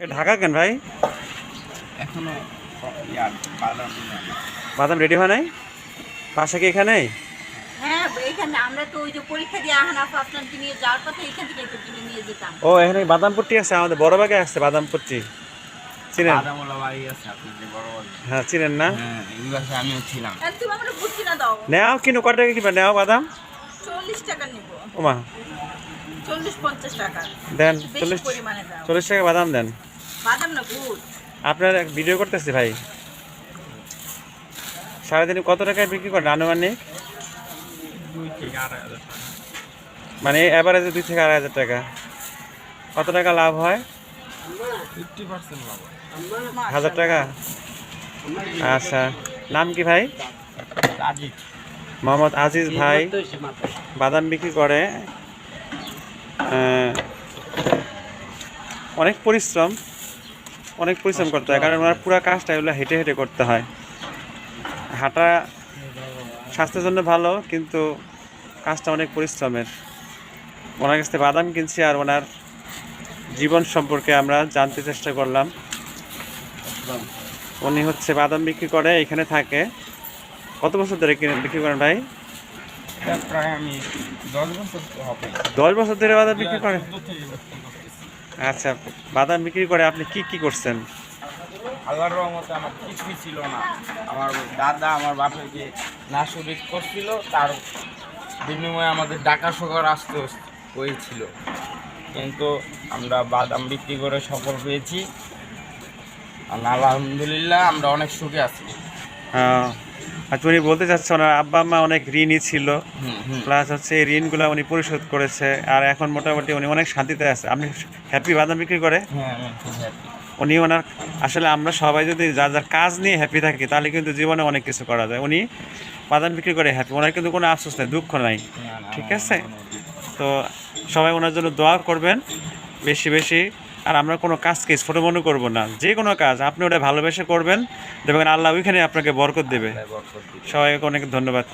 এ ঢাকা কেন ভাই? এখনও বাদাম রেডি হয় নাই? পাশে কি এখানে? হ্যাঁ ও এখানে আছে আমাদের বড় বাগে চিনেন? বাদামওয়ালা বাড়ি আছে আপনি যে বড় বাড়ি। হ্যাঁ চিনেন না? হ্যাঁ আমিও ছিলাম। নেও কিনো কত টাকা কিনবা? নেও বাদাম। চল্লিশ টাকা নিব। ওমা। চল্লিশ পঞ্চাশ টাকা। দেন চল্লিশ চল্লিশ টাকা বাদাম দেন। আপনার ভিডিও করতেছি ভাই। সারাদিনে কত টাকায় বিক্রি করেন আনুমানিক। মানে অ্যাভারেজে দুই থেকে আড়াই হাজার টাকা। কত টাকা লাভ হয়? হাজার টাকা? আচ্ছা নাম কি ভাই? মোহাম্মদ আজিজ ভাই। বাদাম বিক্রি করে। অনেক পরিশ্রম। অনেক পরিশ্রম করতে হয় কারণ ওনার পুরো কাজটা এগুলো হেঁটে হেঁটে করতে হয়। হাঁটা স্বাস্থ্যের জন্য ভালো কিন্তু কাজটা অনেক পরিশ্রমের। ওনার কাছ থেকে বাদাম কিনছি আর ওনার জীবন সম্পর্কে আমরা জানতে চেষ্টা করলাম। উনি হচ্ছে বাদাম বিক্রি করে এখানে থাকে। কত বছর ধরে কিনে- বিক্রি করেন ভাই? প্রায় আমি দশ বছর ধরে বাদাম বিক্রি করেন? আচ্ছা বাদাম বিক্রি করে আপনি কি কি করছেন? আল্লাহর রহমতে আমার কিছুই ছিল না। আমার দাদা আমার বাপের যে নাশরিক করছিল তার বিনিময়ে আমাদের ডাকা শোকর আসতে হয়েছিল। কিন্তু আমরা বাদাম বিক্রি করে সফল পেয়েছি আর আলহামদুলিল্লাহ আমরা অনেক সুখে আছি। আহ, আচ্ছা উনি বলতে চাচ্ছে ওনার আব্বা আম্মা অনেক ঋণই ছিল। প্লাস হচ্ছে এই ঋণগুলো উনি পরিশোধ করেছে। আর এখন মোটামুটি উনি অনেক শান্তিতে আছে। আপনি হ্যাপি বাদাম বিক্রি করে? হ্যাঁ happy। উনি ওনার আসলে আমরা সবাই যদি যার যার কাজ নিয়ে হ্যাপি থাকি তাহলে কিন্তু জীবনে অনেক কিছু করা যায়। উনি বাদাম বিক্রি করে হ্যাপি ওনার কিন্তু কোনো আফসোস নেই দুঃখ নাই। ঠিক আছে? তো সবাই ওনার জন্য দোয়া করবেন। বেশি বেশি আর আমরা কোনো কাজকে ছোটো মনে করব না। যে কোনো কাজ আপনি ওটা ভালোবেসে করবেন। দেখবেন আল্লাহ ওইখানে আপনাকে বরকত দেবে। সবাইকে অনেক ধন্যবাদ।